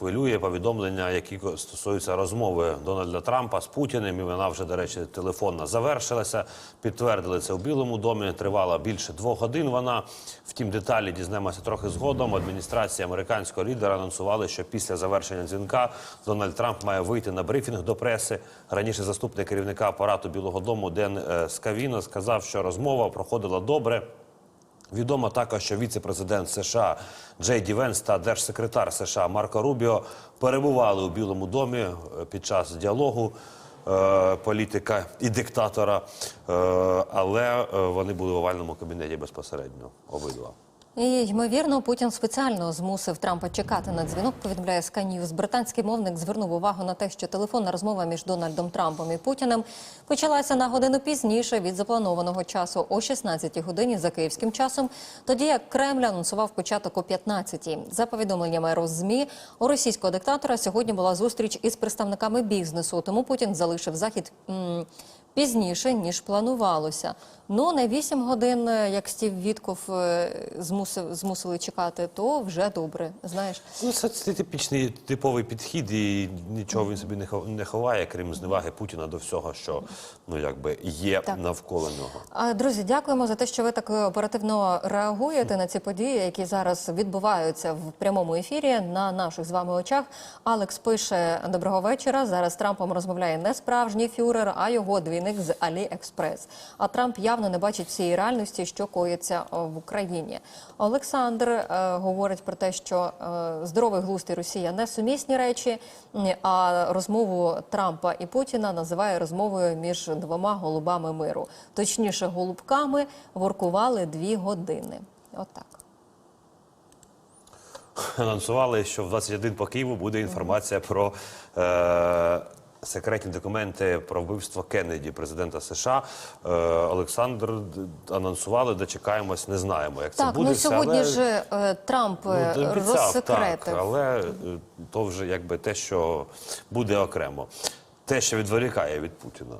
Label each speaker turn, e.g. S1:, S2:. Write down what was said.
S1: хвилює повідомлення, які стосуються розмови Дональда Трампа з Путіним. І вона вже, до речі, телефонна завершилася. Підтвердили це у Білому домі. Тривала більше двох годин. Вона втім, деталі дізнаємося трохи згодом. Адміністрація американського лідера анонсували, що після завершення дзвінка Дональд Трамп має вийти на брифінг до преси. Раніше заступник керівника апарату Білого Дому Ден е, Скавіна сказав, що розмова проходила добре. Відомо також, що віце-президент США Джей Ді Венс та держсекретар США Марко Рубіо перебували у Білому домі е, під час діалогу е, політика і диктатора, е, але вони були в овальному кабінеті безпосередньо обидва.
S2: І ймовірно, Путін спеціально змусив Трампа чекати на дзвінок. Повідомляє News. Британський мовник звернув увагу на те, що телефонна розмова між Дональдом Трампом і Путіним почалася на годину пізніше від запланованого часу о 16-й годині за київським часом. Тоді як Кремль анонсував початок о 15-й. За повідомленнями Роззмі, у російського диктатора сьогодні була зустріч із представниками бізнесу. Тому Путін залишив захід. Пізніше ніж планувалося. Ну не 8 годин, е, як Стів Вітков е, змусив змусили чекати, то вже добре. Знаєш,
S1: Ну, це, це типічний типовий підхід, і нічого він собі не хов- не ховає, крім зневаги Путіна до всього, що ну якби є
S2: Так.
S1: навколо нього.
S2: А, Друзі, дякуємо за те, що ви так оперативно реагуєте на ці події, які зараз відбуваються в прямому ефірі на наших з вами очах. Алекс пише доброго вечора. Зараз з Трампом розмовляє не справжній фюрер, а його двійник з Аліекспрес. А Трамп явно не бачить всієї реальності, що коїться в Україні. Олександр е, говорить про те, що е, здоровий глузд і Росія не сумісні речі, а розмову Трампа і Путіна називає розмовою між двома голубами миру. Точніше, голубками воркували дві години. Отак.
S1: Анонсували, що в 21 по Києву буде інформація про е, секретні документи про вбивство Кеннеді, президента США. Е, Олександр анонсували, дочекаємось, не знаємо, як це
S2: Так,
S1: буде.
S2: ну сьогодні
S1: але-
S2: ж е, Трамп е,
S1: Ну, обіцяв, так,
S2: розсекретив.
S1: але е, то вже якби те, що буде окремо. Те, що відволікає від Путіна.